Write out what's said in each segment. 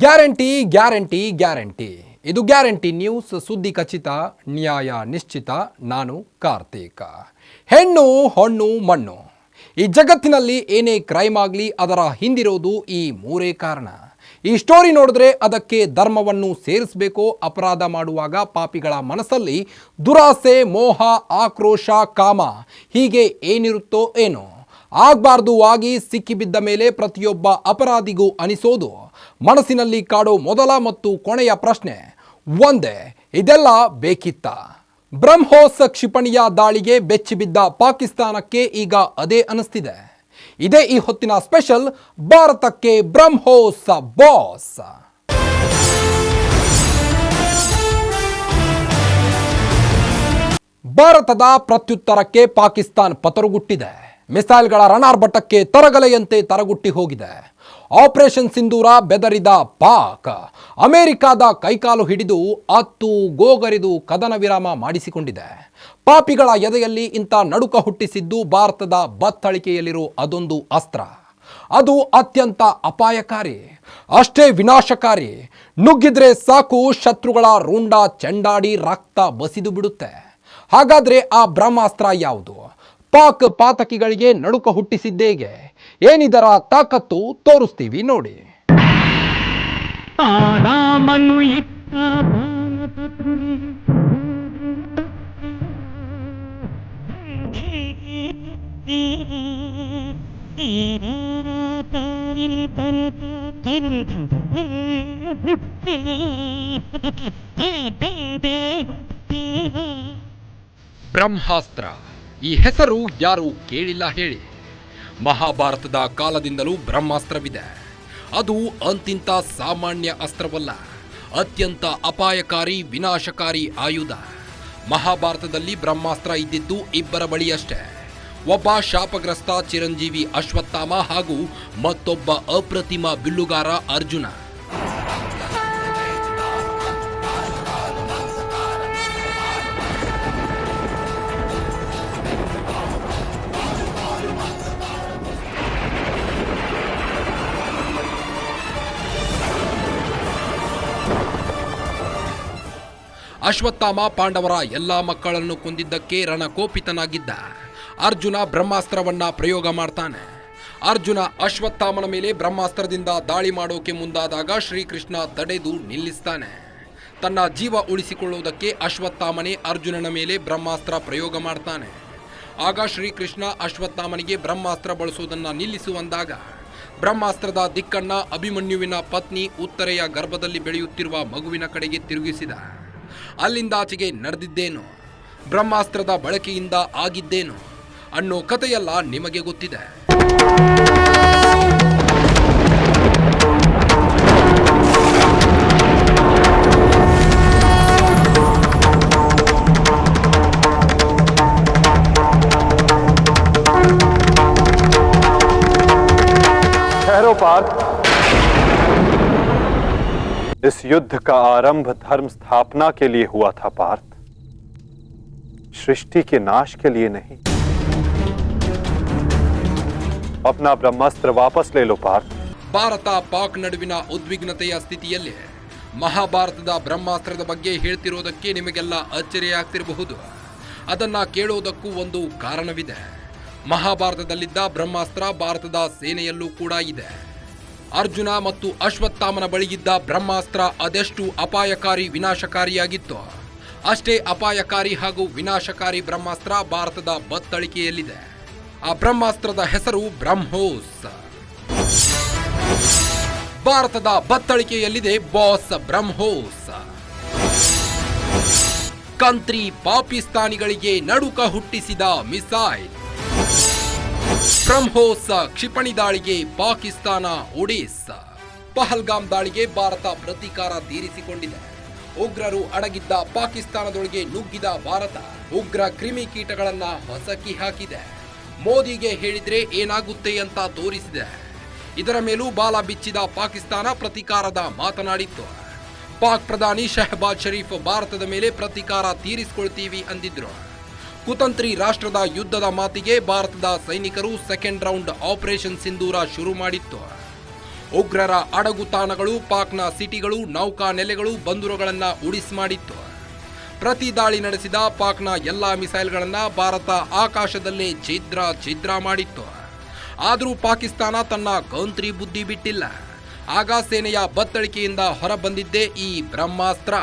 Guarantee guarantee guarantee. ಇದು guarantee news ಸುದ್ದಿ ಖಚಿತ, ನ್ಯಾಯ ನಿಶ್ಚಿತ. ನಾನು ಕಾರ್ತೀಕ. ಹೆಣ್ಣು, ಹೊಣ್ಣು, ಮಣ್ಣು. ಈ ಜಗತ್ತಿನಲ್ಲಿ ಏನೇ ಕ್ರೈಮ್ ಆಗಲಿ, ಅದರ ಹಿಂದಿರೋದು ಈ ಮೂರೇ ಕಾರಣ. ಈ ಸ್ಟೋರಿ ನೋಡಿದ್ರೆ ಅದಕ್ಕೆ ಧರ್ಮವನ್ನು ಸೇರಿಸಬೇಕು ಅಪರಾಧ ಮಾಡುವಾಗ ಪಾಪಿಗಳ ಮನಸ್ಸಲ್ಲಿ ದುರಾಸೆ, ಮೋಹ, ಆಕ್ರೋಶ, ಕಾಮ ಹೀಗೆ ಏನಿರುತ್ತೋ ಏನೋ. ಆಗಬಾರ್ದು, ಆಗಿ ಸಿಕ್ಕಿಬಿದ್ದ ಮೇಲೆ ಪ್ರತಿಯೊಬ್ಬ ಅಪರಾಧಿಗೂ ಅನಿಸೋದು. ಮನಸ್ಸಿನಲ್ಲಿ ಕಾಡೋ ಮೊದಲ ಮತ್ತು ಕೊನೆಯ ಪ್ರಶ್ನೆ, ಒಂದೇ, ಇದೆಲ್ಲ ಬೇಕಿತ್ತ? ಬ್ರಹ್ಮೋಸ್ ಕ್ಷಿಪಣಿಯ ದಾಳಿಗೆ ಬೆಚ್ಚಿಬಿದ್ದ ಪಾಕಿಸ್ತಾನಕ್ಕೆ ಈಗ ಅದೇ ಅನಿಸ್ತಿದೆ. ಇದೇ ಈ ಹೊತ್ತಿನ ಸ್ಪೆಷಲ್, ಭಾರತಕ್ಕೆ ಬ್ರಹ್ಮೋಸ್ ಬಾಸ್. ಭಾರತದ ಪ್ರತ್ಯುತ್ತರಕ್ಕೆ ಪಾಕಿಸ್ತಾನ್ ಪತರುಗುಟ್ಟಿದೆ. ಮಿಸೈಲ್ಗಳ ರಣಾರ್ಭಟಕ್ಕೆ ತರಗಲೆಯಂತೆ ತರಗುಟ್ಟಿ ಹೋಗಿದೆ. ಆಪರೇಷನ್ ಸಿಂಧೂರ ಬೆದರಿದ ಪಾಕ್. ಅಮೆರಿಕಾದ ಕೈಕಾಲು ಹಿಡಿದು ಅತ್ತು ಗೋಗರಿದು ಕದನ ವಿರಾಮ ಮಾಡಿಸಿಕೊಂಡಿದೆ. ಪಾಪಿಗಳ ಎದೆಯಲ್ಲಿ ಇಂಥ ನಡುಕ ಹುಟ್ಟಿಸಿದ್ದು ಭಾರತದ ಬತ್ತಳಿಕೆಯಲ್ಲಿರೋ ಅದೊಂದು ಅಸ್ತ್ರ. ಅದು ಅತ್ಯಂತ ಅಪಾಯಕಾರಿ, ಅಷ್ಟೇ ವಿನಾಶಕಾರಿ. ನುಗ್ಗಿದ್ರೆ ಸಾಕು ಶತ್ರುಗಳ ರುಂಡ ಚೆಂಡಾಡಿ ರಕ್ತ ಬಸಿದು ಬಿಡುತ್ತೆ. ಹಾಗಾದ್ರೆ ಆ ಬ್ರಹ್ಮಾಸ್ತ್ರ ಯಾವುದು? ಪಾಕ್ ಪಾತಕಿಗಳಿಗೆ ನಡುಕ ಹುಟ್ಟಿಸಿದ್ದೇಗೆ. ಏನಿದರ ತಾಕತ್ತು ತೋರಿಸ್ತೀವಿ ನೋಡಿ. ಬ್ರಹ್ಮಾಸ್ತ್ರ. ಈ ಹೆಸರು ಯಾರು ಕೇಳಿಲ್ಲ ಹೇಳಿ. ಮಹಾಭಾರತದ ಕಾಲದಿಂದಲೂ ಬ್ರಹ್ಮಾಸ್ತ್ರವಿದೆ. ಅದು ಅಂತಿಂತ ಸಾಮಾನ್ಯ ಅಸ್ತ್ರವಲ್ಲ, ಅತ್ಯಂತ ಅಪಾಯಕಾರಿ, ವಿನಾಶಕಾರಿ ಆಯುಧ. ಮಹಾಭಾರತದಲ್ಲಿ ಬ್ರಹ್ಮಾಸ್ತ್ರ ಇದ್ದಿದ್ದು ಇಬ್ಬರ ಬಳಿಯಷ್ಟೇ. ಒಬ್ಬ ಶಾಪಗ್ರಸ್ತ ಚಿರಂಜೀವಿ ಅಶ್ವತ್ಥಾಮ ಹಾಗೂ ಮತ್ತೊಬ್ಬ ಅಪ್ರತಿಮ ಬಿಲ್ಲುಗಾರ ಅರ್ಜುನ. ಅಶ್ವತ್ಥಾಮ ಪಾಂಡವರ ಎಲ್ಲಾ ಮಕ್ಕಳನ್ನು ಕೊಂದಿದ್ದಕ್ಕೆ ರಣಕೋಪಿತನಾಗಿದ್ದ ಅರ್ಜುನ ಬ್ರಹ್ಮಾಸ್ತ್ರವನ್ನ ಪ್ರಯೋಗ ಮಾಡ್ತಾನೆ. ಅರ್ಜುನ ಅಶ್ವತ್ಥಾಮನ ಮೇಲೆ ಬ್ರಹ್ಮಾಸ್ತ್ರದಿಂದ ದಾಳಿ ಮಾಡೋಕೆ ಮುಂದಾದಾಗ ಶ್ರೀಕೃಷ್ಣ ತಡೆದು ನಿಲ್ಲಿಸ್ತಾನೆ. ತನ್ನ ಜೀವ ಉಳಿಸಿಕೊಳ್ಳುವುದಕ್ಕೆ ಅಶ್ವತ್ಥಾಮನೇ ಅರ್ಜುನನ ಮೇಲೆ ಬ್ರಹ್ಮಾಸ್ತ್ರ ಪ್ರಯೋಗ ಮಾಡ್ತಾನೆ. ಆಗ ಶ್ರೀಕೃಷ್ಣ ಅಶ್ವತ್ಥಾಮನಿಗೆ ಬ್ರಹ್ಮಾಸ್ತ್ರ ಬಳಸುವುದನ್ನ ನಿಲ್ಲಿಸುವಂದಾಗ ಬ್ರಹ್ಮಾಸ್ತ್ರದ ದಿಕ್ಕನ್ನ ಅಭಿಮನ್ಯುವಿನ ಪತ್ನಿ ಉತ್ತರೆಯ ಗರ್ಭದಲ್ಲಿ ಬೆಳೆಯುತ್ತಿರುವ ಮಗುವಿನ ಕಡೆಗೆ ತಿರುಗಿಸಿದ. ಅಲ್ಲಿಂದಾಚೆಗೆ ನಡೆದಿದ್ದೇನು ಬ್ರಹ್ಮಾಸ್ತ್ರದ ಬಳಕೆಯಿಂದ ಆಗಿದ್ದೇನು ಅನ್ನೋ ಕಥೆಯೆಲ್ಲ ನಿಮಗೆ ಗೊತ್ತಿದೆ ठहरो पार्थ इस युद्ध का आरंभ धर्म स्थापना के लिए हुआ था पार्थ सृष्टि के नाश के लिए नहीं अपना ब्रह्मास्त्र वापस ले लो पार्थ ಭಾರತ ಪಾಕ್ ನಡುವಿನ ಉದ್ವಿಗ್ನತೆಯ ಸ್ಥಿತಿಯಲ್ಲಿ ಮಹಾಭಾರತದ ಬ್ರಹ್ಮಾಸ್ತ್ರದ ಬಗ್ಗೆ ಹೇಳ್ತಿರೋದಕ್ಕೆ ನಿಮಗೆಲ್ಲ ಅಚ್ಚರಿಯಾಗ್ತಿರಬಹುದು ಅದನ್ನ ಕೇಳೋದಕ್ಕೂ ಒಂದು ಕಾರಣವಿದೆ ಮಹಾಭಾರತದಲ್ಲಿದ್ದ ಬ್ರಹ್ಮಾಸ್ತ್ರ ಭಾರತದ ಸೇನೆಯಲ್ಲೂ ಕೂಡ ಇದೆ ಅರ್ಜುನ ಮತ್ತು ಅಶ್ವತ್ಥಾಮನ ಬಳಿಗಿದ್ದ ಬ್ರಹ್ಮಾಸ್ತ್ರ ಅದೆಷ್ಟು ಅಪಾಯಕಾರಿ ವಿನಾಶಕಾರಿಯಾಗಿತ್ತು ಅಷ್ಟೇ ಅಪಾಯಕಾರಿ ಹಾಗೂ ವಿನಾಶಕಾರಿ ಬ್ರಹ್ಮಾಸ್ತ್ರ ಭಾರತದ ಬತ್ತಳಿಕೆಯಲ್ಲಿದೆ. ಆ ಬ್ರಹ್ಮಾಸ್ತ್ರದ ಹೆಸರು ಬ್ರಹ್ಮೋಸ್. ಭಾರತದ ಬತ್ತಳಿಕೆಯಲ್ಲಿದೆ ಬಾಸ್ ಬ್ರಹ್ಮೋಸ್. ಕಂತ್ರಿ ಪಾಕಿಸ್ತಾನಿಗಳಿಗೆ ನಡುಕ ಹುಟ್ಟಿಸಿದ ಮಿಸೈಲ್. ಬ್ರಹ್ಮೋಸ್ ಕ್ಷಿಪಣಿ ದಾಳಿಗೆ ಪಾಕಿಸ್ತಾನ ಒಡಿಸ್ ಪಹಲ್ಗಾಮ್ ದಾಳಿಗೆ ಭಾರತ ಪ್ರತೀಕಾರ ತೀರಿಸಿಕೊಂಡಿದೆ. ಉಗ್ರರು ಅಡಗಿದ್ದ ಪಾಕಿಸ್ತಾನದೊಳಗೆ ನುಗ್ಗಿದ ಭಾರತ ಉಗ್ರ ಕ್ರಿಮಿಕೀಟಗಳನ್ನ ಹೊಸಕಿ ಹಾಕಿದೆ. ಮೋದಿಗೆ ಹೇಳಿದ್ರೆ ಏನಾಗುತ್ತೆ ಅಂತ ತೋರಿಸಿದೆ. ಇದರ ಮೇಲೂ ಬಾಲ ಬಿಚ್ಚಿದ ಪಾಕಿಸ್ತಾನ ಪ್ರತೀಕಾರದ ಮಾತನಾಡಿತ್ತು. ಪಾಕ್ ಪ್ರಧಾನಿ ಶಹಬಾಜ್ ಶರೀಫ್ ಭಾರತದ ಮೇಲೆ ಪ್ರತೀಕಾರ ತೀರಿಸಿಕೊಳ್ತೀವಿ ಅಂದಿದ್ರು. ಕುತಂತ್ರಿ ರಾಷ್ಟ್ರದ ಯುದ್ಧದ ಮಾತಿಗೆ ಭಾರತದ ಸೈನಿಕರು ಸೆಕೆಂಡ್ ರೌಂಡ್ ಆಪರೇಷನ್ ಸಿಂಧೂರ ಶುರು ಮಾಡಿತ್ತು. ಉಗ್ರರ ಅಡಗುತಾಣಗಳು ಪಾಕ್ನ ಸಿಟಿಗಳು, ನೌಕಾ ನೆಲೆಗಳು ಬಂದರುಗಳನ್ನ ಉಡಿಸ್ ಮಾಡಿತ್ತು. ಪ್ರತಿ ದಾಳಿ ನಡೆಸಿದ ಪಾಕ್ನ ಎಲ್ಲಾ ಮಿಸೈಲ್ಗಳನ್ನ ಭಾರತ ಆಕಾಶದಲ್ಲೇ ಛಿದ್ರ ಛಿದ್ರ ಮಾಡಿತ್ತು. ಆದರೂ ಪಾಕಿಸ್ತಾನ ತನ್ನ ಗೌಂತ್ರಿ ಬುದ್ಧಿ ಬಿಟ್ಟಿಲ್ಲ. ಆಗ ಸೇನೆಯ ಬತ್ತಳಿಕೆಯಿಂದ ಹೊರಬಂದಿದ್ದೇ ಈ ಬ್ರಹ್ಮಾಸ್ತ್ರ.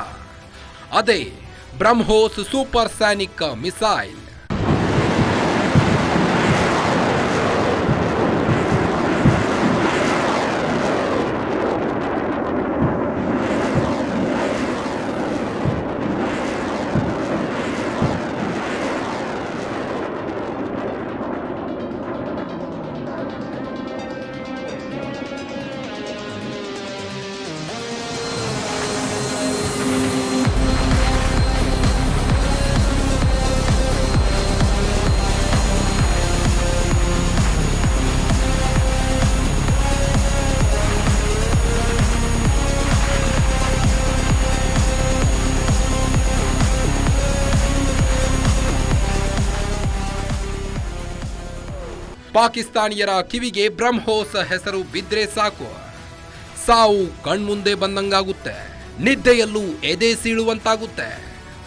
ಅದೇ ಬ್ರಹ್ಮೋಸ್ ಸೂಪರ್ ಸ್ಯಾನಿಕ್ ಪಾಕಿಸ್ತಾನಿಯರ ಕಿವಿಗೆ ಬ್ರಹ್ಮೋಸ್ ಹೆಸರು ಬಿದ್ರೆ ಸಾಕು. ಸಾವು ಕಣ್ಮುಂದೆ ಬಂದಂಗಾಗುತ್ತೆ. ನಿದ್ದೆಯಲ್ಲೂ ಎದೆ ಸೀಳುವಂತಾಗುತ್ತೆ.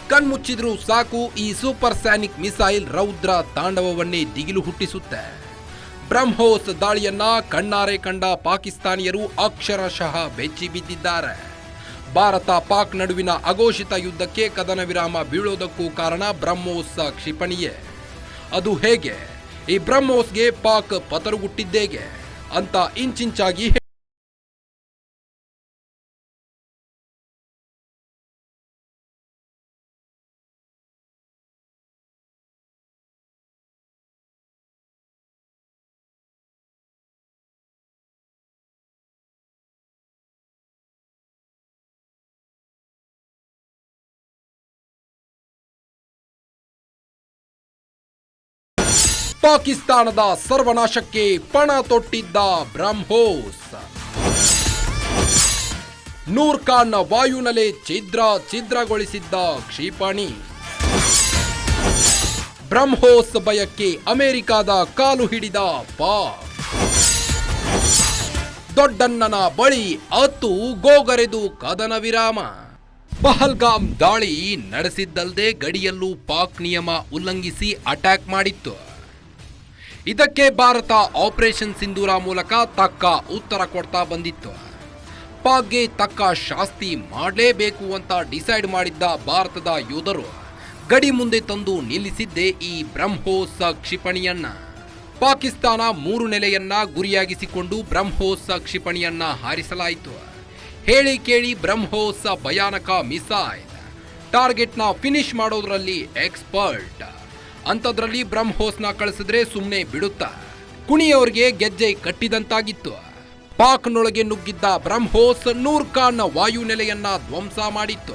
ಕಣ್ಮುಚ್ಚಿದ್ರೂ ಸಾಕು ಈ ಸೂಪರ್ ಸ್ಯಾನಿಕ್ ಮಿಸೈಲ್ ರೌದ್ರ ತಾಂಡವವನ್ನೇ ದಿಗಿಲು ಹುಟ್ಟಿಸುತ್ತೆ. ಬ್ರಹ್ಮೋಸ್ ದಾಳಿಯನ್ನ ಕಣ್ಣಾರೆ ಕಂಡ ಪಾಕಿಸ್ತಾನಿಯರು ಅಕ್ಷರಶಃ ಬೆಚ್ಚಿ ಬಿದ್ದಿದ್ದಾರೆ. ಭಾರತ ಪಾಕ್ ನಡುವಿನ ಅಘೋಷಿತ ಯುದ್ಧಕ್ಕೆ ಕದನ ವಿರಾಮ ಬೀಳೋದಕ್ಕೂ ಕಾರಣ ಬ್ರಹ್ಮೋಸ್ ಕ್ಷಿಪಣಿಯೇ. ಅದು ಹೇಗೆ? ಈ ಬ್ರಹ್ಮೋಸ್ಗೆ ಪಾಕ್ ಪತರುಗುಟ್ಟಿದ್ದೇಗೆ ಅಂತ ಇಂಚಿಂಚಾಗಿ ಪಾಕಿಸ್ತಾನದ ಸರ್ವನಾಶಕ್ಕೆ ಪಣ ತೊಟ್ಟಿದ್ದ ಬ್ರಹ್ಮೋಸ್. ನೂರ್ ಖಾನ್ ವಾಯುನಲೆ ಛಿದ್ರ ಛಿದ್ರಗೊಳಿಸಿದ್ದ ಕ್ಷಿಪಣಿ. ಬ್ರಹ್ಮೋಸ್ ಭಯಕ್ಕೆ ಅಮೆರಿಕದ ಕಾಲು ಹಿಡಿದ ಪಾಕ್ ದೊಡ್ಡಣ್ಣನ ಬಳಿ ಅತ್ತು ಗೋಗರೆದು ಕದನ ವಿರಾಮ. ಪಹಲ್ಗಾಮ್ ದಾಳಿ ನಡೆಸಿದ್ದಲ್ಲದೆ ಗಡಿಯಲ್ಲೂ ಪಾಕ್ ನಿಯಮ ಉಲ್ಲಂಘಿಸಿ ಅಟ್ಯಾಕ್ ಮಾಡಿತ್ತು. ಇದಕ್ಕೆ ಭಾರತ ಆಪರೇಷನ್ ಸಿಂಧೂರ ಮೂಲಕ ತಕ್ಕ ಉತ್ತರ ಕೊಡ್ತಾ ಬಂದಿತ್ತು. ಪಾಕ್ಗೆ ತಕ್ಕ ಶಾಸ್ತಿ ಮಾಡಲೇಬೇಕು ಅಂತ ಡಿಸೈಡ್ ಮಾಡಿದ್ದ ಭಾರತದ ಯೋಧರು ಗಡಿ ಮುಂದೆ ತಂದು ನಿಲ್ಲಿಸಿದ್ದೆ ಈ ಬ್ರಹ್ಮೋಸ್ ಕ್ಷಿಪಣಿಯನ್ನ. ಪಾಕಿಸ್ತಾನ ಮೂರು ನೆಲೆಯನ್ನ ಗುರಿಯಾಗಿಸಿಕೊಂಡು ಬ್ರಹ್ಮೋಸ್ ಕ್ಷಿಪಣಿಯನ್ನ ಹಾರಿಸಲಾಯಿತು. ಹೇಳಿ ಕೇಳಿ ಬ್ರಹ್ಮೋಸ್ ಭಯಾನಕ ಮಿಸೈಲ್. ಟಾರ್ಗೆಟ್ನ ಫಿನಿಶ್ ಮಾಡೋದ್ರಲ್ಲಿ ಎಕ್ಸ್ಪರ್ಟ್. ಅಂಥದ್ರಲ್ಲಿ ಬ್ರಹ್ಮೋಸ್ನ ಕಳಿಸಿದ್ರೆ ಸುಮ್ಮನೆ ಬಿಡುತ್ತಾ? ಕುಣಿಯವರಿಗೆ ಗೆಜ್ಜೆ ಕಟ್ಟಿದಂತಾಗಿತ್ತು. ಪಾಕ್ನೊಳಗೆ ನುಗ್ಗಿದ್ದ ಬ್ರಹ್ಮೋಸ್ ನೂರ್ಖಾನ್ ವಾಯುನೆಲೆಯನ್ನ ಧ್ವಂಸ ಮಾಡಿತ್ತು.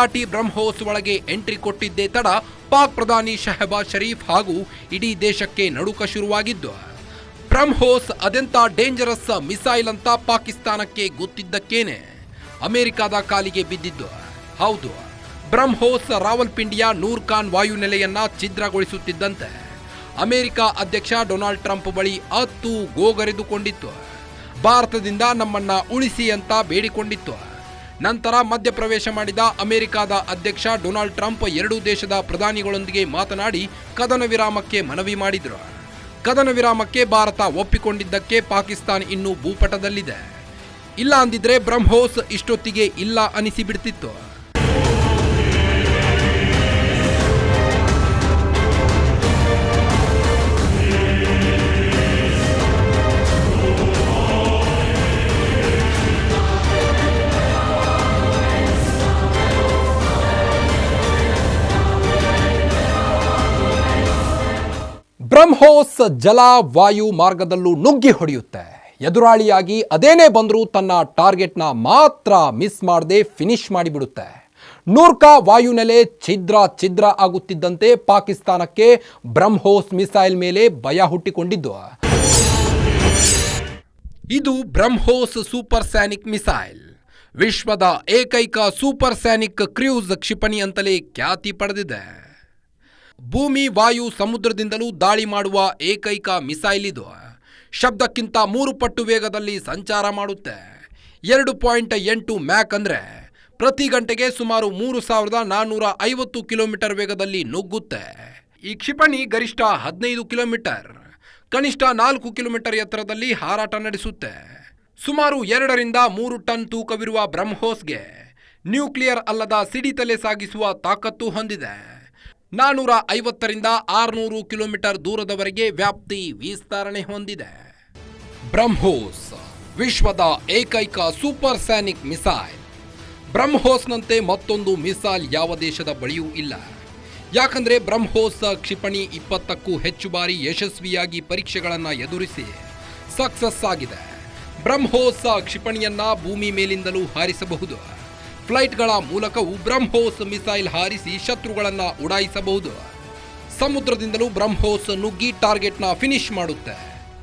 ದಾಟಿ ಬ್ರಹ್ಮೋಸ್ ಒಳಗೆ ಎಂಟ್ರಿ ಕೊಟ್ಟಿದ್ದೇ ತಡ ಪಾಕ್ ಪ್ರಧಾನಿ ಶಹಬಾಜ್ ಶರೀಫ್ ಹಾಗೂ ಇಡೀ ದೇಶಕ್ಕೆ ನಡುಕ ಶುರುವಾಗಿದ್ದು. ಬ್ರಹ್ಮೋಸ್ ಅದೆಂತ ಡೇಂಜರಸ್ ಮಿಸೈಲ್ ಅಂತ ಪಾಕಿಸ್ತಾನಕ್ಕೆ ಗೊತ್ತಿದ್ದಕ್ಕೇನೆ. ಅಮೆರಿಕದ ಕಾಲಿಗೆ ಬಿದ್ದಿದ್ದು. ಹೌದು, ಬ್ರಹ್ಮೋಸ್ ರಾವಲ್ಪಿಂಡಿಯ ನೂರ್ ಖಾನ್ ವಾಯುನೆಲೆಯನ್ನ ಛಿದ್ರಗೊಳಿಸುತ್ತಿದ್ದಂತೆ. ಅಮೆರಿಕ ಅಧ್ಯಕ್ಷ ಡೊನಾಲ್ಡ್ ಟ್ರಂಪ್ ಬಳಿ ಅತ್ತು ಗೋಗರೆದುಕೊಂಡಿತ್ತು ಭಾರತದಿಂದ ನಮ್ಮನ್ನ ಉಳಿಸಿ ಅಂತ ಬೇಡಿಕೊಂಡಿತ್ತು. ನಂತರ ಮಧ್ಯಪ್ರವೇಶ ಮಾಡಿದ ಅಮೆರಿಕದ ಅಧ್ಯಕ್ಷ ಡೊನಾಲ್ಡ್ ಟ್ರಂಪ್ ಎರಡೂ ದೇಶದ ಪ್ರಧಾನಿಗಳೊಂದಿಗೆ ಮಾತನಾಡಿ ಕದನ ವಿರಾಮಕ್ಕೆ ಮನವಿ ಮಾಡಿದರು. ಕದನ ವಿರಾಮಕ್ಕೆ ಭಾರತ ಒಪ್ಪಿಕೊಂಡಿದ್ದಕ್ಕೆ ಪಾಕಿಸ್ತಾನ ಇನ್ನೂ ಭೂಪಟದಲ್ಲಿದೆ. ಇಲ್ಲ ಅಂದಿದ್ರೆ ಬ್ರಹ್ಮೋಸ್ ಇಷ್ಟೊತ್ತಿಗೆ ಇಲ್ಲ ಅನಿಸಿಬಿಡ್ತಿತ್ತು. ಬ್ರಹ್ಮೋಸ್ ಜಲ ವಾಯು ಮಾರ್ಗದಲ್ಲೂ ನುಗ್ಗಿ ಹೊಡೆಯುತ್ತೆ. ಎದುರಾಳಿಯಾಗಿ ಅದೇನೇ ಬಂದರೂ ತನ್ನ ಟಾರ್ಗೆಟ್ನ ಮಾತ್ರ ಮಿಸ್ ಮಾಡದೆ ಫಿನಿಶ್ ಮಾಡಿಬಿಡುತ್ತೆ. ನೂರ್ಕಾ ವಾಯುನೆಲೆ ಛಿದ್ರ ಛಿದ್ರ ಆಗುತ್ತಿದ್ದಂತೆ ಪಾಕಿಸ್ತಾನಕ್ಕೆ ಬ್ರಹ್ಮೋಸ್ ಮಿಸೈಲ್ ಮೇಲೆ ಭಯ ಹುಟ್ಟಿಕೊಂಡಿದ್ದು. ಇದು ಬ್ರಹ್ಮೋಸ್ ಸೂಪರ್ ಸ್ಯಾನಿಕ್ ಮಿಸೈಲ್. ವಿಶ್ವದ ಏಕೈಕ ಸೂಪರ್ ಸ್ಯಾನಿಕ್ ಕ್ರೂಸ್ ಕ್ಷಿಪಣಿ ಅಂತಲೇ ಖ್ಯಾತಿ ಪಡೆದಿದೆ. ಭೂಮಿ, ವಾಯು, ಸಮುದ್ರದಿಂದಲೂ ದಾಳಿ ಮಾಡುವ ಏಕೈಕ ಮಿಸೈಲ್ ಇದು. ಶಬ್ದಕ್ಕಿಂತ ಮೂರು ಪಟ್ಟು ವೇಗದಲ್ಲಿ ಸಂಚಾರ ಮಾಡುತ್ತೆ. ಎರಡು ಪಾಯಿಂಟ್ ಎಂಟು ಮ್ಯಾಕ್ ಅಂದರೆ ಪ್ರತಿ ಗಂಟೆಗೆ ಸುಮಾರು ಮೂರು ಸಾವಿರದ ನಾನ್ನೂರ ಐವತ್ತು ಕಿಲೋಮೀಟರ್ ವೇಗದಲ್ಲಿ ನುಗ್ಗುತ್ತೆ. ಈ ಕ್ಷಿಪಣಿ ಗರಿಷ್ಠ ಹದಿನೈದು ಕಿಲೋಮೀಟರ್. ಕನಿಷ್ಠ ನಾಲ್ಕು ಕಿಲೋಮೀಟರ್ ಎತ್ತರದಲ್ಲಿ ಹಾರಾಟ ನಡೆಸುತ್ತೆ. ಸುಮಾರು ಎರಡರಿಂದ ಮೂರು ಟನ್ ತೂಕವಿರುವ ಬ್ರಹ್ಮೋಸ್ಗೆ ನ್ಯೂಕ್ಲಿಯರ್ ಅಲ್ಲದ ಸಿಡಿತಲೆ ಸಾಗಿಸುವ ತಾಕತ್ತು ಹೊಂದಿದೆ. ನಾನೂರ ಐವತ್ತರಿಂದ ಆರುನೂರು ಕಿಲೋಮೀಟರ್ ದೂರದವರೆಗೆ ವ್ಯಾಪ್ತಿ ವಿಸ್ತರಣೆ ಹೊಂದಿದೆ. ಬ್ರಹ್ಮೋಸ್ ವಿಶ್ವದ ಏಕೈಕ ಸೂಪರ್ ಸ್ಯಾನಿಕ್ ಮಿಸೈಲ್. ಬ್ರಹ್ಮೋಸ್ನಂತೆ ಮತ್ತೊಂದು ಮಿಸೈಲ್ ಯಾವ ದೇಶದ ಬಳಿಯೂ ಇಲ್ಲ. ಯಾಕಂದ್ರೆ ಬ್ರಹ್ಮೋಸ್ ಕ್ಷಿಪಣಿ ಇಪ್ಪತ್ತಕ್ಕೂ ಹೆಚ್ಚು ಬಾರಿ ಯಶಸ್ವಿಯಾಗಿ ಪರೀಕ್ಷೆಗಳನ್ನು ಎದುರಿಸಿ ಸಕ್ಸಸ್ ಆಗಿದೆ. ಬ್ರಹ್ಮೋಸ್ ಕ್ಷಿಪಣಿಯನ್ನ ಭೂಮಿ ಮೇಲಿಂದಲೂ ಹಾರಿಸಬಹುದು. ಫ್ಲೈಟ್ಗಳ ಮೂಲಕವೂ ಬ್ರಹ್ಮೋಸ್ ಮಿಸೈಲ್ ಹಾರಿಸಿ ಶತ್ರುಗಳನ್ನು ಉಡಾಯಿಸಬಹುದು. ಸಮುದ್ರದಿಂದಲೂ ಬ್ರಹ್ಮೋಸ್ ನುಗ್ಗಿ ಟಾರ್ಗೆಟ್ನ ಫಿನಿಶ್ ಮಾಡುತ್ತೆ.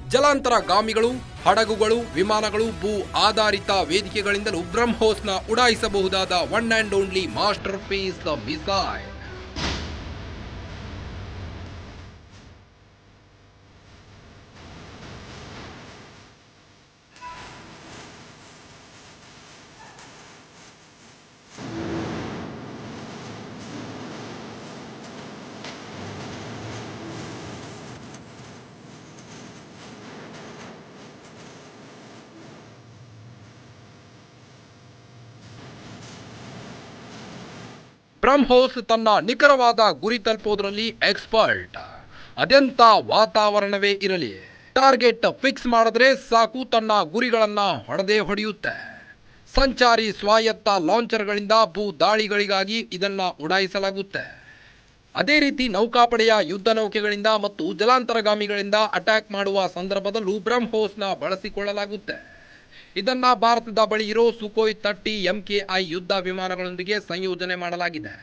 ಜಲಾಂತರ ಗಾಮಿಗಳು, ಹಡಗುಗಳು, ವಿಮಾನಗಳು, ಭೂ ಆಧಾರಿತ ವೇದಿಕೆಗಳಿಂದಲೂ ಬ್ರಹ್ಮೋಸ್ನ ಉಡಾಯಿಸಬಹುದಾದ one and only masterpiece missile. BrahMos ತನ್ನ ನಿಖರವಾದ ಗುರಿ ತಲುಪೋದ್ರಲ್ಲಿ ಎಕ್ಸ್ಪರ್ಟ್ ಅದೆಂತ ವಾತಾವರಣವೇ ಇರಲಿ. ಟಾರ್ಗೆಟ್ ಫಿಕ್ಸ್ ಮಾಡಿದ್ರೆ ಸಾಕು ತನ್ನ ಗುರಿಗಳನ್ನ ಹೊಡೆದೇ ಹೊಡೆಯುತ್ತೆ. ಸಂಚಾರಿ ಸ್ವಾಯತ್ತ ಲಾಂಚರ್ಗಳಿಂದ ಭೂ ದಾಳಿಗಳಿಗಾಗಿ ಇದನ್ನ ಉಡಾಯಿಸಲಾಗುತ್ತೆ. ಅದೇ ರೀತಿ ನೌಕಾಪಡೆಯ ಯುದ್ಧ ನೌಕೆಗಳಿಂದ ಮತ್ತು ಜಲಾಂತರಗಾಮಿಗಳಿಂದ ಅಟ್ಯಾಕ್ ಮಾಡುವ ಸಂದರ್ಭದಲ್ಲೂ ಬ್ರಹ್ಮೋಸ್ನ ಬಳಸಿಕೊಳ್ಳಲಾಗುತ್ತೆ. ಇದನ್ನ ಭಾರತದ ಬಳಿ ಇರೋ ಸುಖೋಯ್ ತರ್ಟಿ ಎಂಕೆಐ ಯುದ್ಧ ವಿಮಾನಗಳೊಂದಿಗೆ ಸಂಯೋಜನೆ ಮಾಡಲಾಗಿದೆ.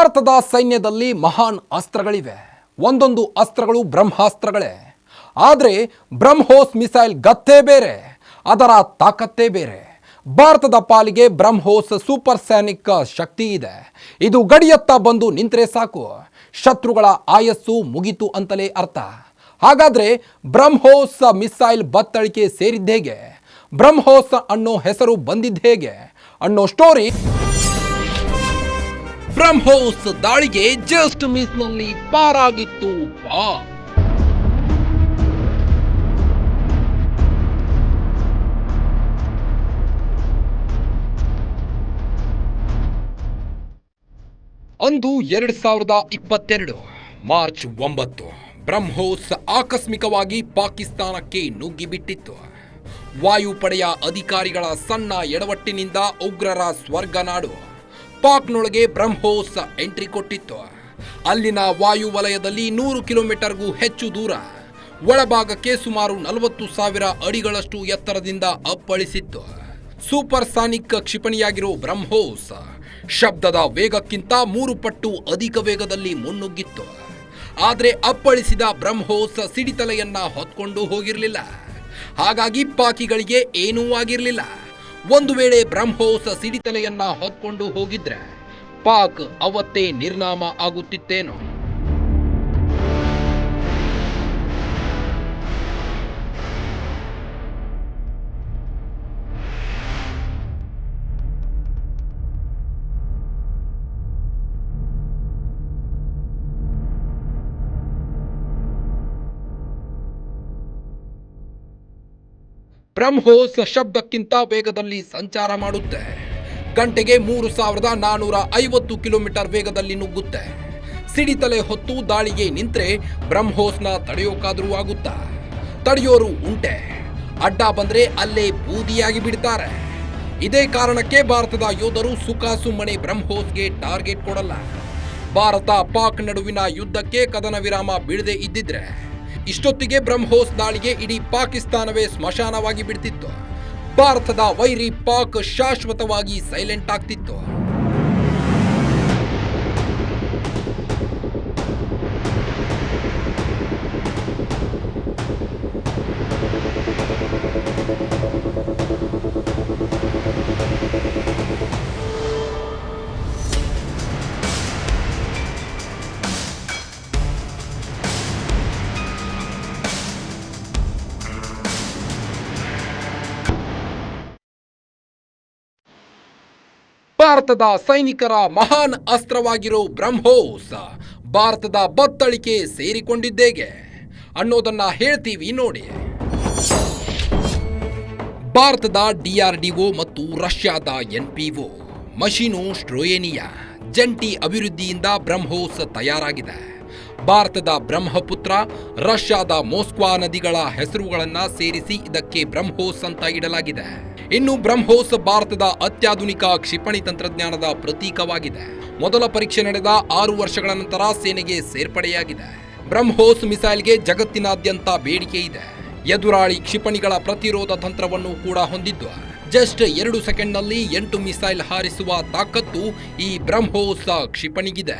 ಭಾರತದ ಸೈನ್ಯದಲ್ಲಿ ಮಹಾನ್ ಅಸ್ತ್ರಗಳಿವೆ. ಒಂದೊಂದು ಅಸ್ತ್ರಗಳು ಬ್ರಹ್ಮಾಸ್ತ್ರಗಳೇ. ಆದರೆ ಬ್ರಹ್ಮೋಸ್ ಮಿಸೈಲ್ ಗತ್ತೇ ಬೇರೆ, ಅದರ ತಾಕತ್ತೇ ಬೇರೆ. ಭಾರತದ ಪಾಲಿಗೆ ಬ್ರಹ್ಮೋಸ್ ಸೂಪರ್ ಸ್ಯಾನಿಕ್ ಶಕ್ತಿ ಇದೆ. ಇದು ಗಡಿಯತ್ತ ಬಂದು ನಿಂತರೆ ಸಾಕು. ಶತ್ರುಗಳ ಆಯಸ್ಸು ಮುಗಿತು ಅಂತಲೇ ಅರ್ಥ. ಹಾಗಾದ್ರೆ ಬ್ರಹ್ಮೋಸ್ ಮಿಸೈಲ್ ಬತ್ತಳಿಕೆ ಸೇರಿದ್ದೇಗೆ ಬ್ರಹ್ಮೋಸ್ ಅನ್ನೋ ಹೆಸರು ಬಂದಿದ್ದೇಗೆ ಅನ್ನೋ ಸ್ಟೋರಿ ಬ್ರಹ್ಮೋಸ್ ದಾಳಿಗೆ ಜಸ್ಟ್ ಮಿಸ್ನಲ್ಲಿ ಪಾರಾಗಿತ್ತು ಬಾ. ಅಂದು ಎರಡು ಸಾವಿರದ ಇಪ್ಪತ್ತೆರಡು, ಮಾರ್ಚ್ ಒಂಬತ್ತು, ಬ್ರಹ್ಮೋಸ್ ಆಕಸ್ಮಿಕವಾಗಿ ಪಾಕಿಸ್ತಾನಕ್ಕೆ ನುಗ್ಗಿಬಿಟ್ಟಿತ್ತು. ವಾಯುಪಡೆಯ ಅಧಿಕಾರಿಗಳ ಸಣ್ಣ ಎಡವಟ್ಟಿನಿಂದ ಉಗ್ರರ ಸ್ವರ್ಗನಾಡು ಪಾಕ್ನೊಳಗೆ ಬ್ರಹ್ಮೋಸ್ ಎಂಟ್ರಿ ಕೊಟ್ಟಿತ್ತು. ಅಲ್ಲಿನ ವಾಯುವಲಯದಲ್ಲಿ ನೂರು ಕಿಲೋಮೀಟರ್ಗೂ ಹೆಚ್ಚು ದೂರ. ಒಳಭಾಗಕ್ಕೆ ಸುಮಾರು ನಲವತ್ತು ಸಾವಿರ ಅಡಿಗಳಷ್ಟು ಎತ್ತರದಿಂದ ಅಪ್ಪಳಿಸಿತ್ತು. ಸೂಪರ್ ಸಾನಿಕ್ ಕ್ಷಿಪಣಿಯಾಗಿರೋ ಬ್ರಹ್ಮೋಸ್ ಶಬ್ದದ ವೇಗಕ್ಕಿಂತ ಮೂರು ಪಟ್ಟು ಅಧಿಕ ವೇಗದಲ್ಲಿ ಮುನ್ನುಗ್ಗಿತ್ತು. ಆದರೆ ಅಪ್ಪಳಿಸಿದ ಬ್ರಹ್ಮೋಸ್ ಸಿಡಿತಲೆಯನ್ನ ಹೊತ್ಕೊಂಡು ಹೋಗಿರಲಿಲ್ಲ. ಹಾಗಾಗಿ ಪಾಕಿಗಳಿಗೆ ಏನೂ ಆಗಿರಲಿಲ್ಲ. ಒಂದು ವೇಳೆ ಬ್ರಹ್ಮೋಸ ಸಿಡಿತಲೆಯನ್ನ ಹೊತ್ಕೊಂಡು ಹೋಗಿದ್ರೆ ಪಾಕ್ ಅವತ್ತೇ ನಿರ್ನಾಮ ಆಗುತ್ತಿತ್ತೇನೋ. ಬ್ರಹ್ಮೋಸ್ ಶಬ್ದಕ್ಕಿಂತ ವೇಗದಲ್ಲಿ ಸಂಚಾರ ಮಾಡುತ್ತೆ. ಗಂಟೆಗೆ ಮೂರು ಸಾವಿರದ ನಾನೂರ ಐವತ್ತು ಕಿಲೋಮೀಟರ್ ವೇಗದಲ್ಲಿ ನುಗ್ಗುತ್ತೆ. ಸಿಡಿತಲೆ ಹೊತ್ತು ದಾಳಿಗೆ ನಿಂತರೆ ಬ್ರಹ್ಮೋಸ್ನ ತಡೆಯೋಕಾದರೂ ಆಗುತ್ತಾ? ತಡೆಯೋರು ಉಂಟೆ. ಅಡ್ಡ ಬಂದ್ರೆ ಅಲ್ಲೇ ಬೂದಿಯಾಗಿ ಬಿಡ್ತಾರೆ. ಇದೇ ಕಾರಣಕ್ಕೆ ಭಾರತದ ಯೋಧರು ಸುಖಾಸುಮ್ಮನೆ ಬ್ರಹ್ಮೋಸ್ಗೆ ಟಾರ್ಗೆಟ್ ಕೊಡಲ್ಲ. ಭಾರತ ಪಾಕ್ ನಡುವಿನ ಯುದ್ಧಕ್ಕೆ ಕದನ ವಿರಾಮ ಬೀಳದೆ ಇದ್ದಿದ್ರೆ ಇಷ್ಟೊತ್ತಿಗೆ ಬ್ರಹ್ಮೋಸ್ ದಾಳಿಗೆ ಇಡೀ ಪಾಕಿಸ್ತಾನವೇ ಸ್ಮಶಾನವಾಗಿ ಬಿಡ್ತಿತ್ತು. ಭಾರತದ ವೈರಿ ಪಾಕ್ ಶಾಶ್ವತವಾಗಿ ಸೈಲೆಂಟ್ ಆಗ್ತಿತ್ತು. ಭಾರತದ ಸೈನಿಕರ ಮಹಾನ್ ಅಸ್ತ್ರವಾಗಿರೋ ಬ್ರಹ್ಮೋಸ್ ಭಾರತದ ಬತ್ತಳಿಕೆ ಸೇರಿಕೊಂಡಿದ್ದೇಗೆ. ಅನ್ನೋದನ್ನ ಹೇಳ್ತೀವಿ ನೋಡಿ. ಭಾರತದ ಡಿಆರ್ಡಿಒ ಮತ್ತು ರಷ್ಯಾದ ಎನ್ಪಿಒ ಮಷಿನೋ ಸ್ಟ್ರೋಯೇನಿಯಾ ಜಂಟಿ ಅಭಿವೃದ್ಧಿಯಿಂದ ಬ್ರಹ್ಮೋಸ್ ತಯಾರಾಗಿದೆ. ಭಾರತದ ಬ್ರಹ್ಮಪುತ್ರ ರಷ್ಯಾದ ಮೋಸ್ಕ್ವಾ ನದಿಗಳ ಹೆಸರುಗಳನ್ನು ಸೇರಿಸಿ ಇದಕ್ಕೆ ಬ್ರಹ್ಮೋಸ್ ಅಂತ ಇಡಲಾಗಿದೆ. ಇನ್ನು ಬ್ರಹ್ಮೋಸ್ ಭಾರತದ ಅತ್ಯಾಧುನಿಕ ಕ್ಷಿಪಣಿ ತಂತ್ರಜ್ಞಾನದ ಪ್ರತೀಕವಾಗಿದೆ. ಮೊದಲ ಪರೀಕ್ಷೆ ನಡೆದ ಆರು ವರ್ಷಗಳ ನಂತರ ಸೇನೆಗೆ ಸೇರ್ಪಡೆಯಾಗಿದೆ. ಬ್ರಹ್ಮೋಸ್ ಮಿಸೈಲ್ಗೆ ಜಗತ್ತಿನಾದ್ಯಂತ ಬೇಡಿಕೆ ಇದೆ ಎದುರಾಳಿ ಕ್ಷಿಪಣಿಗಳ ಪ್ರತಿರೋಧ ತಂತ್ರವನ್ನು ಕೂಡ ಹೊಂದಿದ್ದು, ಜಸ್ಟ್ ಎರಡು ಸೆಕೆಂಡ್ನಲ್ಲಿ ಎಂಟು ಮಿಸೈಲ್ ಹಾರಿಸುವ ತಾಕತ್ತು ಈ ಬ್ರಹ್ಮೋಸ್ ಕ್ಷಿಪಣಿಗಿದೆ.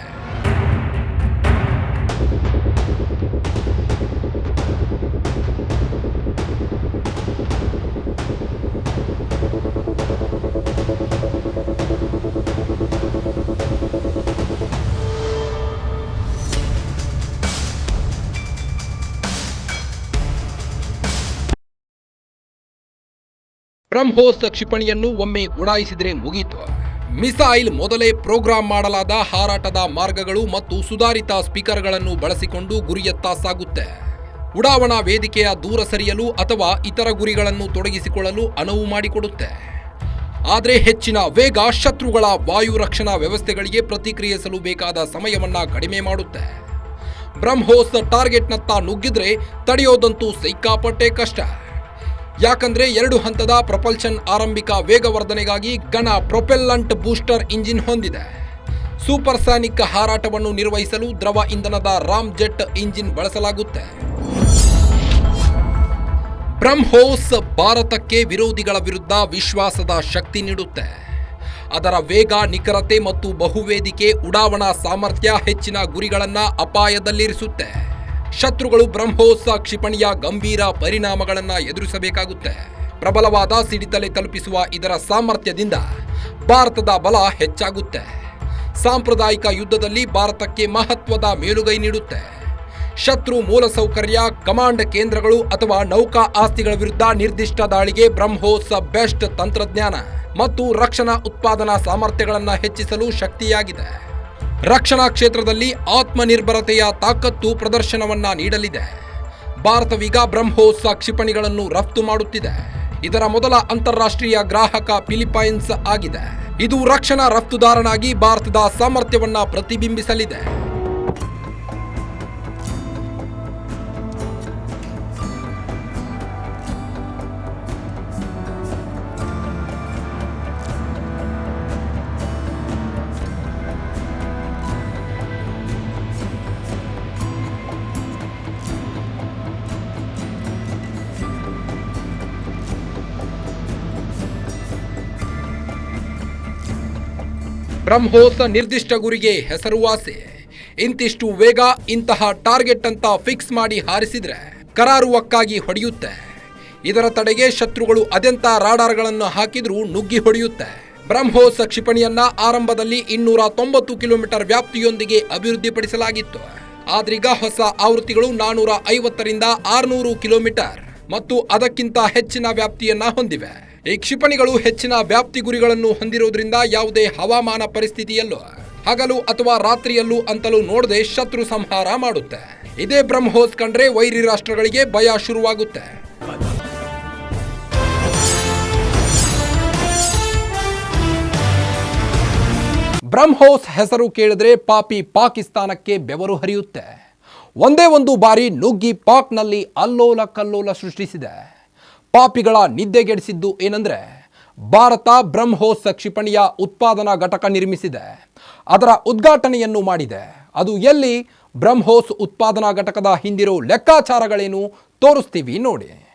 ಬ್ರಹ್ಮೋಸ್ ಕ್ಷಿಪಣಿಯನ್ನು ಒಮ್ಮೆ ಉಡಾಯಿಸಿದರೆ ಮುಗೀತು. ಮಿಸೈಲ್ ಮೊದಲೇ ಪ್ರೋಗ್ರಾಂ ಮಾಡಲಾದ ಹಾರಾಟದ ಮಾರ್ಗಗಳು ಮತ್ತು ಸುಧಾರಿತ ಸ್ಪೀಕರ್ಗಳನ್ನು ಬಳಸಿಕೊಂಡು ಗುರಿಯತ್ತ ಸಾಗುತ್ತೆ. ಉಡಾವಣಾ ವೇದಿಕೆಯ ದೂರ ಸರಿಯಲು ಅಥವಾ ಇತರ ಗುರಿಗಳನ್ನು ತೊಡಗಿಸಿಕೊಳ್ಳಲು ಅನುವು ಮಾಡಿಕೊಡುತ್ತೆ. ಆದರೆ ಹೆಚ್ಚಿನ ವೇಗ ಶತ್ರುಗಳ ವಾಯು ರಕ್ಷಣಾ ವ್ಯವಸ್ಥೆಗಳಿಗೆ ಪ್ರತಿಕ್ರಿಯಿಸಲು ಬೇಕಾದ ಸಮಯವನ್ನು ಕಡಿಮೆ ಮಾಡುತ್ತೆ. ಬ್ರಹ್ಮೋಸ್ ಟಾರ್ಗೆಟ್ನತ್ತ ನುಗ್ಗಿದ್ರೆ ತಡೆಯೋದಂತೂ ಸಿಕ್ಕಾಪಟ್ಟೆ ಕಷ್ಟ. ಯಾಕಂದ್ರೆ ಎರಡು ಹಂತದ ಪ್ರಪಲ್ಷನ್ ಆರಂಭಿಕ ವೇಗವರ್ಧನೆಗಾಗಿ ಗಣ ಪ್ರೊಪೆಲ್ಲಂಟ್ ಬೂಸ್ಟರ್ ಇಂಜಿನ್ ಹೊಂದಿದೆ. ಸೂಪರ್ಸಾನಿಕ್ ಹಾರಾಟವನ್ನು ನಿರ್ವಹಿಸಲು ದ್ರವ ಇಂಧನದ ರಾಮ್ ಜೆಟ್ ಇಂಜಿನ್ ಬಳಸಲಾಗುತ್ತೆ. ಬ್ರಹ್ಮೋಸ್ ಭಾರತಕ್ಕೆ ವಿರೋಧಿಗಳ ವಿರುದ್ಧ ವಿಶ್ವಾಸದ ಶಕ್ತಿ ನೀಡುತ್ತೆ. ಅದರ ವೇಗ, ನಿಖರತೆ ಮತ್ತು ಬಹುವೇದಿಕೆ ಉಡಾವಣಾ ಸಾಮರ್ಥ್ಯ ಹೆಚ್ಚಿನ ಗುರಿಗಳನ್ನು ಅಪಾಯದಲ್ಲಿರಿಸುತ್ತೆ. ಶತ್ರುಗಳು ಬ್ರಹ್ಮೋತ್ಸ ಕ್ಷಿಪಣಿಯ ಗಂಭೀರ ಪರಿಣಾಮಗಳನ್ನು ಎದುರಿಸಬೇಕಾಗುತ್ತೆ. ಪ್ರಬಲವಾದ ಸಿಡಿತಲೆ ತಲುಪಿಸುವ ಇದರ ಸಾಮರ್ಥ್ಯದಿಂದ ಭಾರತದ ಬಲ ಹೆಚ್ಚಾಗುತ್ತೆ. ಸಾಂಪ್ರದಾಯಿಕ ಯುದ್ಧದಲ್ಲಿ ಭಾರತಕ್ಕೆ ಮಹತ್ವದ ಮೇಲುಗೈ ನೀಡುತ್ತೆ. ಶತ್ರು ಮೂಲಸೌಕರ್ಯ, ಕಮಾಂಡ್ ಕೇಂದ್ರಗಳು ಅಥವಾ ನೌಕಾ ಆಸ್ತಿಗಳ ವಿರುದ್ಧ ನಿರ್ದಿಷ್ಟ ದಾಳಿಗೆ ಬ್ರಹ್ಮೋತ್ಸ ಬೆಸ್ಟ್ ತಂತ್ರಜ್ಞಾನ ಮತ್ತು ರಕ್ಷಣಾ ಉತ್ಪಾದನಾ ಸಾಮರ್ಥ್ಯಗಳನ್ನು ಹೆಚ್ಚಿಸಲು ಶಕ್ತಿಯಾಗಿದೆ. ರಕ್ಷಣಾ ಕ್ಷೇತ್ರದಲ್ಲಿ ಆತ್ಮನಿರ್ಭರತೆಯ ತಾಕತ್ತು ಪ್ರದರ್ಶನವನ್ನ ನೀಡಲಿದೆ. ಭಾರತವೀಗ ಬ್ರಹ್ಮೋಸ್ ಕ್ಷಿಪಣಿಗಳನ್ನು ರಫ್ತು ಮಾಡುತ್ತಿದೆ. ಇದರ ಮೊದಲ ಅಂತಾರಾಷ್ಟ್ರೀಯ ಗ್ರಾಹಕ ಫಿಲಿಪೈನ್ಸ್ ಆಗಿದೆ. ಇದು ರಕ್ಷಣಾ ರಫ್ತುದಾರನಾಗಿ ಭಾರತದ ಸಾಮರ್ಥ್ಯವನ್ನ ಪ್ರತಿಬಿಂಬಿಸಲಿದೆ. ಬ್ರಹ್ಮೋಸ್ ನಿರ್ದಿಷ್ಟ ಗುರಿಗೆ ಹೆಸರುವಾಸಿ ಇಂತಿಷ್ಟು ವೇಗ ಇಂತಹ ಟಾರ್ಗೆಟ್ ಅಂತ ಫಿಕ್ಸ್ ಮಾಡಿ ಹಾರಿಸಿದ್ರೆ ಕರಾರುವಕ್ಕಾಗಿ ಹೊಡೆಯುತ್ತೆ. ಇದರ ತಡೆಗೆ ಶತ್ರುಗಳು ಅದೆಂತ ರಾಡಾರ್ಗಳನ್ನು ಹಾಕಿದ್ರೂ ನುಗ್ಗಿ ಹೊಡೆಯುತ್ತೆ. ಬ್ರಹ್ಮೋಸ್ ಕ್ಷಿಪಣಿಯನ್ನ ಆರಂಭದಲ್ಲಿ ಇನ್ನೂರ ತೊಂಬತ್ತು ಕಿಲೋಮೀಟರ್ ವ್ಯಾಪ್ತಿಯೊಂದಿಗೆ ಅಭಿವೃದ್ಧಿಪಡಿಸಲಾಗಿತ್ತು. ಆದ್ರೀಗ ಹೊಸ ಆವೃತ್ತಿಗಳು ನಾನೂರ ಐವತ್ತರಿಂದ ಆರುನೂರು ಕಿಲೋಮೀಟರ್ ಮತ್ತು ಅದಕ್ಕಿಂತ ಹೆಚ್ಚಿನ ವ್ಯಾಪ್ತಿಯನ್ನ ಹೊಂದಿವೆ. ಈ ಕ್ಷಿಪಣಿಗಳು ಹೆಚ್ಚಿನ ವ್ಯಾಪ್ತಿ ಗುರಿಗಳನ್ನು ಹೊಂದಿರುವುದರಿಂದ ಯಾವುದೇ ಹವಾಮಾನ ಪರಿಸ್ಥಿತಿಯಲ್ಲೂ, ಹಗಲು ಅಥವಾ ರಾತ್ರಿಯಲ್ಲೂ ಅಂತಲೂ ನೋಡದೆ ಶತ್ರು ಸಂಹಾರ ಮಾಡುತ್ತೆ. ಇದೇ ಬ್ರಹ್ಮೋಸ್ ಕಂಡ್ರೆ ವೈರಿ ರಾಷ್ಟ್ರಗಳಿಗೆ ಭಯ ಶುರುವಾಗುತ್ತೆ. ಬ್ರಹ್ಮೋಸ್ ಹೆಸರು ಕೇಳಿದ್ರೆ ಪಾಪಿ ಪಾಕಿಸ್ತಾನಕ್ಕೆ ಬೆವರು ಹರಿಯುತ್ತೆ. ಒಂದೇ ಒಂದು ಬಾರಿ ನುಗ್ಗಿ ಪಾಕ್ನಲ್ಲಿ ಅಲ್ಲೋಲ ಕಲ್ಲೋಲ ಸೃಷ್ಟಿಸಿದೆ. ಪಾಪಿಗಳ ನಿದ್ದೆಗೆಡಿಸಿದ್ದು ಏನಂದರೆ, ಭಾರತ ಬ್ರಹ್ಮೋಸ್ ಕ್ಷಿಪಣಿಯ ಉತ್ಪಾದನಾ ಘಟಕ ನಿರ್ಮಿಸಿದೆ. ಅದರ ಉದ್ಘಾಟನೆಯನ್ನು ಮಾಡಿದೆ. ಅದು ಎಲ್ಲಿ ಬ್ರಹ್ಮೋಸ್ ಉತ್ಪಾದನಾ ಘಟಕದ ಹಿಂದಿರೋ ಲೆಕ್ಕಾಚಾರಗಳೇನು ತೋರಿಸ್ತೀವಿ ನೋಡಿ.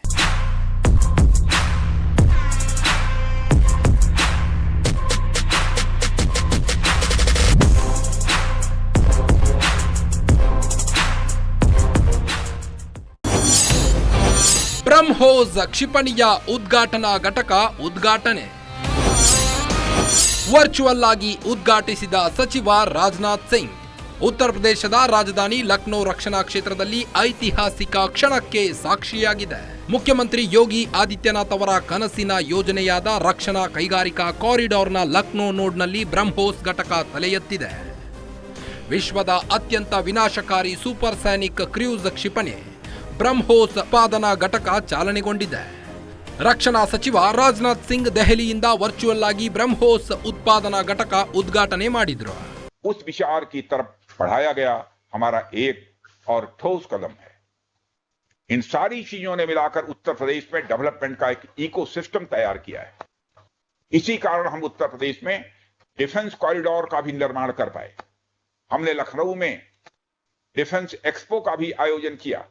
ಬ್ರಹ್ಮೋಸ್ ಕ್ಷಿಪಣಿಯ ಉದ್ಘಾಟನಾ ಘಟಕ ಉದ್ಘಾಟನೆ. ವರ್ಚುವಲ್ ಆಗಿ ಉದ್ಘಾಟಿಸಿದ ಸಚಿವ ರಾಜನಾಥ್ ಸಿಂಗ್, ಉತ್ತರ ಪ್ರದೇಶದ ರಾಜಧಾನಿ ಲಕ್ನೋ ರಕ್ಷಣಾ ಕ್ಷೇತ್ರದಲ್ಲಿ ಐತಿಹಾಸಿಕ ಕ್ಷಣಕ್ಕೆ ಸಾಕ್ಷಿಯಾಗಿದೆ. ಮುಖ್ಯಮಂತ್ರಿ ಯೋಗಿ ಆದಿತ್ಯನಾಥ್ ಅವರ ಕನಸಿನ ಯೋಜನೆಯಾದ ರಕ್ಷಣಾ ಕೈಗಾರಿಕಾ ಕಾರಿಡಾರ್ನ ಲಕ್ನೋ ನೋಡ್ನಲ್ಲಿ ಬ್ರಹ್ಮೋಸ್ ಘಟಕ ತಲೆ ಎತ್ತಿದೆ ವಿಶ್ವದ ಅತ್ಯಂತ ವಿನಾಶಕಾರಿ ಸೂಪರ್ ಸೈನಿಕ್ ಕ್ರೂಸ್ ಕ್ಷಿಪಣಿ ಬ್ರಹ್ಮೋಸ್ ಉತ್ಪಾದನಾ ಘಟಕ ಚಾಲನೆಗೊಂಡಿದೆ ರಕ್ಷಣಾ ಸಚಿವ ರಾಜನಾಥ್ ಸಿಂಗ್ ದೆಹಲಿಯಿಂದ ವರ್ಚುವಲ್ ಆಗಿ ಬ್ರಹ್ಮೋಸ್ ಉತ್ಪಾದನಾ ಘಟಕ ಉದ್ಘಾಟನೆ ಮಾಡಿದ್ರು उस विचार की तरफ बढ़ाया गया हमारा एक और ठोस कदम है इन सारी चीजों ने मिलाकर उत्तर प्रदेश में डेवलपमेंट का एक इकोसिस्टम तैयार किया है इसी कारण हम उत्तर प्रदेश में डिफेंस कॉरिडोर का भी निर्माण कर पाए हमने लखनऊ में डिफेंस एक्सपो का भी आयोजन किया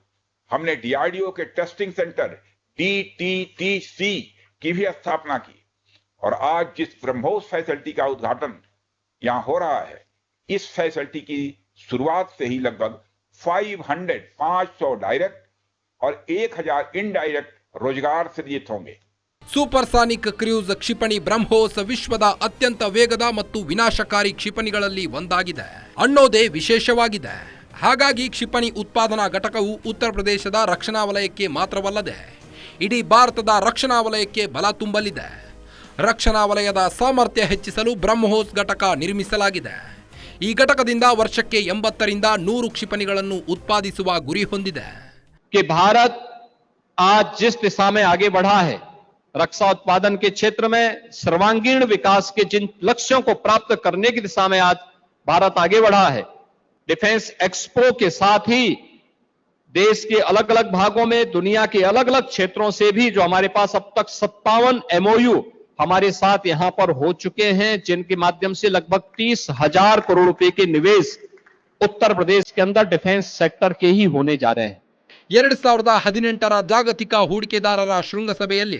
हमने डीआरडीओ के टेस्टिंग सेंटर डीटीटीसी की भी स्थापना की और आज जिस ब्रह्मोस फैसिलिटी का उद्घाटन यहां हो रहा है इस फैसिलिटी की शुरुआत से ही लगभग 500 500 डायरेक्ट और 1000 इनडायरेक्ट रोजगार सृजित होंगे ಸೂಪರ್ಸಾನಿಕ್ ಕ್ರೂಸ್ ಕ್ಷಿಪಣಿ ಬ್ರಹ್ಮೋಸ್ ವಿಶ್ವದ ಅತ್ಯಂತ ವೇಗದ ಮತ್ತು ವಿನಾಶಕಾರಿ ಕ್ಷಿಪಣಿಗಳಲ್ಲಿ ಒಂದಾಗಿದೆ ಅನ್ನೋದೇ ವಿಶೇಷವಾಗಿದೆ ಹಾಗಾಗಿ ಕ್ಷಿಪಣಿ ಉತ್ಪಾದನಾ ಘಟಕವು ಉತ್ತರ ಪ್ರದೇಶದ ರಕ್ಷಣಾ ವಲಯಕ್ಕೆ ಮಾತ್ರವಲ್ಲದೆ ಇಡೀ ಭಾರತದ ರಕ್ಷಣಾ ವಲಯಕ್ಕೆ ಬಲ ತುಂಬಲಿದೆ ರಕ್ಷಣಾ ವಲಯದ ಸಾಮರ್ಥ್ಯ ಹೆಚ್ಚಿಸಲು ಬ್ರಹ್ಮೋಸ್ ಘಟಕ ನಿರ್ಮಿಸಲಾಗಿದೆ ಈ ಘಟಕದಿಂದ ವರ್ಷಕ್ಕೆ ಎಂಬತ್ತರಿಂದ ನೂರು ಕ್ಷಿಪಣಿಗಳನ್ನು ಉತ್ಪಾದಿಸುವ ಗುರಿ ಹೊಂದಿದೆ कि भारत आज जिस दिशा में आगे बढ़ा है रक्षा उत्पादन के क्षेत्र में सर्वांगीण विकास के जिन लक्ष्यों को प्राप्त करने की दिशा में आज भारत आगे बढ़ा है डिफेंस एक्सपो के साथ ही देश के अलग अलग भागों में दुनिया के अलग अलग क्षेत्रों से भी जो हमारे पास अब तक सत्तावन एमओयू हमारे साथ यहां पर हो चुके हैं जिनके माध्यम से लगभग तीस हजार करोड़ रुपए के निवेश उत्तर प्रदेश के अंदर डिफेंस सेक्टर के ही होने जा रहे हैं ಎರಡು ಸಾವಿರದ ಹದಿನೆಂಟರ ಜಾಗತಿಕ ಹೂಡಿಕೆದಾರರ ಶೃಂಗಸಭೆಯಲ್ಲಿ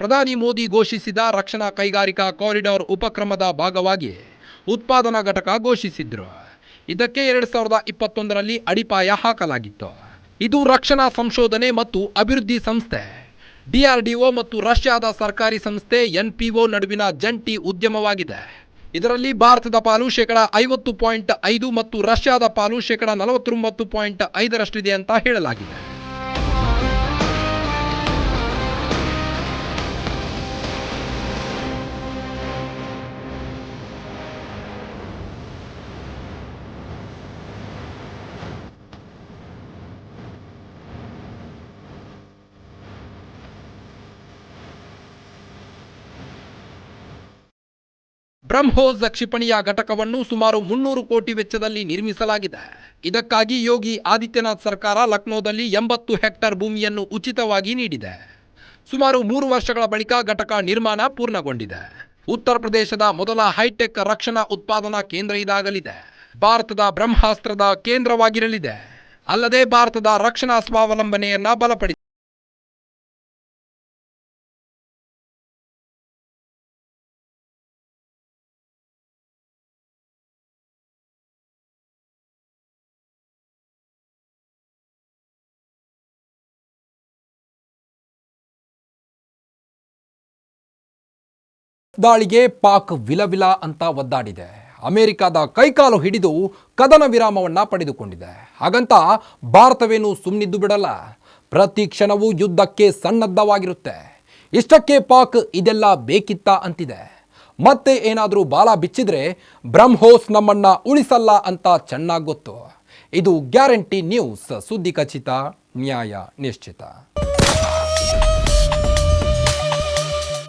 ಪ್ರಧಾನಿ ಮೋದಿ ಘೋಷಿಸಿದ ರಕ್ಷಣಾ ಕೈಗಾರಿಕಾ ಕಾರಿಡಾರ್ ಉಪಕ್ರಮದ ಭಾಗವಾಗಿ ಉತ್ಪಾದನಾ ಘಟಕ ಘೋಷಿಸಿದ್ರು ಇದಕ್ಕೆ ಎರಡು ಸಾವಿರದ ಇಪ್ಪತ್ತೊಂದರಲ್ಲಿ ಅಡಿಪಾಯ ಹಾಕಲಾಗಿತ್ತು. ಇದು ರಕ್ಷಣಾ ಸಂಶೋಧನೆ ಮತ್ತು ಅಭಿವೃದ್ಧಿ ಸಂಸ್ಥೆ. ಡಿಆರ್ಡಿಒ ಮತ್ತು ರಷ್ಯಾದ ಸರ್ಕಾರಿ ಸಂಸ್ಥೆ ಎನ್ಪಿಒ ನಡುವಿನ ಜಂಟಿ ಉದ್ಯಮವಾಗಿದೆ. ಇದರಲ್ಲಿ ಭಾರತದ ಪಾಲು ಶೇಕಡ ಐವತ್ತು ಪಾಯಿಂಟ್ ಐದು ಮತ್ತು ರಷ್ಯಾದ ಪಾಲು ಶೇಕಡ ನಲವತ್ತೊಂಬತ್ತು ಪಾಯಿಂಟ್ ಐದರಷ್ಟಿದೆ ಅಂತ ಹೇಳಲಾಗಿದೆ. ಬ್ರಹ್ಮೋಸ್ ಕ್ಷಿಪಣಿಯ ಘಟಕವನ್ನು ಸುಮಾರು ಮುನ್ನೂರು ಕೋಟಿ ವೆಚ್ಚದಲ್ಲಿ ನಿರ್ಮಿಸಲಾಗಿದೆ. ಇದಕ್ಕಾಗಿ ಯೋಗಿ ಆದಿತ್ಯನಾಥ್ ಸರ್ಕಾರ ಲಕ್ನೋದಲ್ಲಿ ಎಂಬತ್ತು ಹೆಕ್ಟರ್ ಭೂಮಿಯನ್ನು ಉಚಿತವಾಗಿ ನೀಡಿದೆ. ಸುಮಾರು ಮೂರು ವರ್ಷಗಳ ಬಳಿಕ ಘಟಕ ನಿರ್ಮಾಣ ಪೂರ್ಣಗೊಂಡಿದೆ. ಉತ್ತರ ಪ್ರದೇಶದ ಮೊದಲ ಹೈಟೆಕ್ ರಕ್ಷಣಾ ಉತ್ಪಾದನಾ ಕೇಂದ್ರ ಇದಾಗಲಿದೆ. ಭಾರತದ ಬ್ರಹ್ಮಾಸ್ತ್ರದ ಕೇಂದ್ರವಾಗಿರಲಿದೆ. ಅಲ್ಲದೆ ಭಾರತದ ರಕ್ಷಣಾ ಸ್ವಾವಲಂಬನೆಯನ್ನ ಬಲಪಡಿಸಿದೆ ದಾಳಿಗೆ ಪಾಕ್ ವಿಲವಿಲ ಅಂತ ಒದ್ದಾಡಿದೆ. ಅಮೆರಿಕದ ಕೈಕಾಲು ಹಿಡಿದು ಕದನ ವಿರಾಮವನ್ನ ಪಡೆದುಕೊಂಡಿದೆ. ಹಾಗಂತ ಭಾರತವೇನು ಸುಮ್ಮನಿದ್ದು ಬಿಡಲ್ಲ. ಪ್ರತಿ ಕ್ಷಣವೂ ಯುದ್ಧಕ್ಕೆ ಸನ್ನದ್ಧವಾಗಿರುತ್ತೆ. ಇಷ್ಟಕ್ಕೆ ಪಾಕ್ ಇದೆಲ್ಲ ಬೇಕಿತ್ತ ಅಂತಿದೆ. ಮತ್ತೆ ಏನಾದರೂ ಬಾಲ ಬಿಚ್ಚಿದ್ರೆ ಬ್ರಹ್ಮೋಸ್ ನಮ್ಮನ್ನ ಉಳಿಸಲ್ಲ ಅಂತ ಚೆನ್ನಾಗಿ ಗೊತ್ತು. ಇದು ಗ್ಯಾರಂಟಿ ನ್ಯೂಸ್. ಸುದ್ದಿ ಖಚಿತ, ನ್ಯಾಯ ನಿಶ್ಚಿತ.